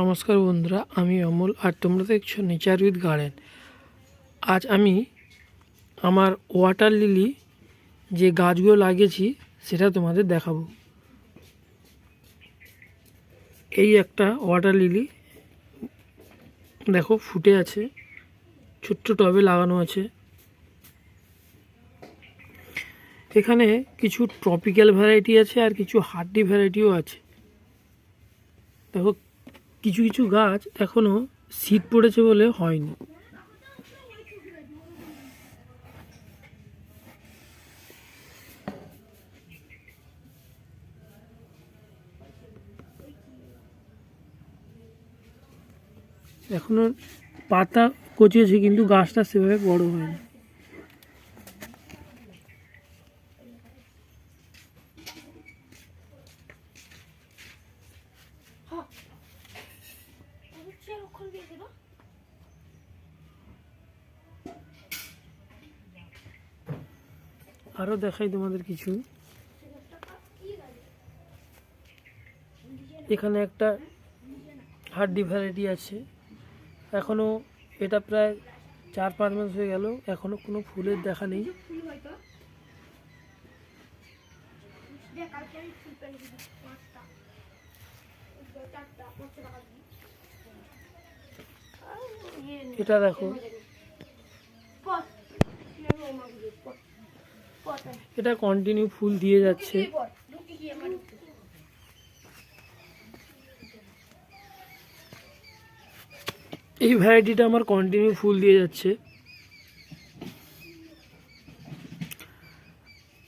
নমস্কার বন্ধুরা, আমি অমল আর তোমরা দেখছ নেচার উইথ গার্ডেন আজ আমি আমার ওয়াটার লিলি যে গাছগুলো লাগিয়েছি, সেটা তোমাদের দেখাবো। এই একটা ওয়াটার লিলি দেখো ফুটে আছে, ছোট্ট টবে লাগানো আছে। এখানে কিছু ট্রপিক্যাল ভ্যারাইটি আছে আর কিছু হার্ডি ভ্যারাইটিও আছে। দেখো কিছু কিছু গাছ এখনও শীত পড়েছে বলে হয়নি। এখনও পাতা কচিয়েছে কিন্তু গাছটা সেভাবে বড় হয়নি। আরও দেখাই তোমাদের কিছু। এখানে একটা হাড্ডি ভ্যারাইটি আছে। এখনও এটা প্রায় চার পাঁচ মাস হয়ে গেল এখনও কোনো ফুলের দেখা নেই। এটা দেখো। এটা কন্টিনিউ ফুল দিয়ে যাচ্ছে। এই ভ্যারাইটিটা আমার কন্টিনিউ ফুল দিয়ে যাচ্ছে।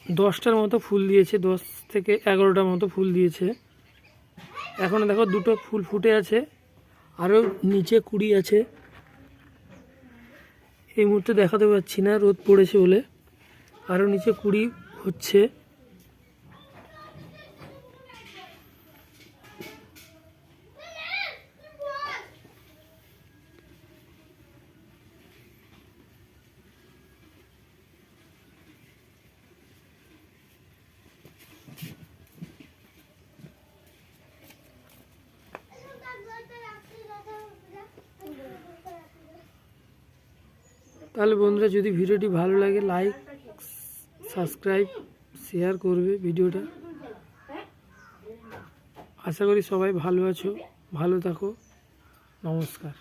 দশটার মতো ফুল দিয়েছে, দশ থেকে এগারোটার মতো ফুল দিয়েছে। এখন দেখো দুটো ফুল ফুটে আছে আরও নিচে কুড়ি আছে। এই মুহূর্তে দেখাতে পাচ্ছি না, রোদ পড়েছে বলে। আরও নিচে কুড়ি হচ্ছে। তাহলে বন্ধুরা যদি ভিডিওটি ভালো লাগে লাইক সাবস্ক্রাইব শেয়ার করবে ভিডিওটা। আশা করি সবাই ভালো আছো ভালো থাকো। নমস্কার।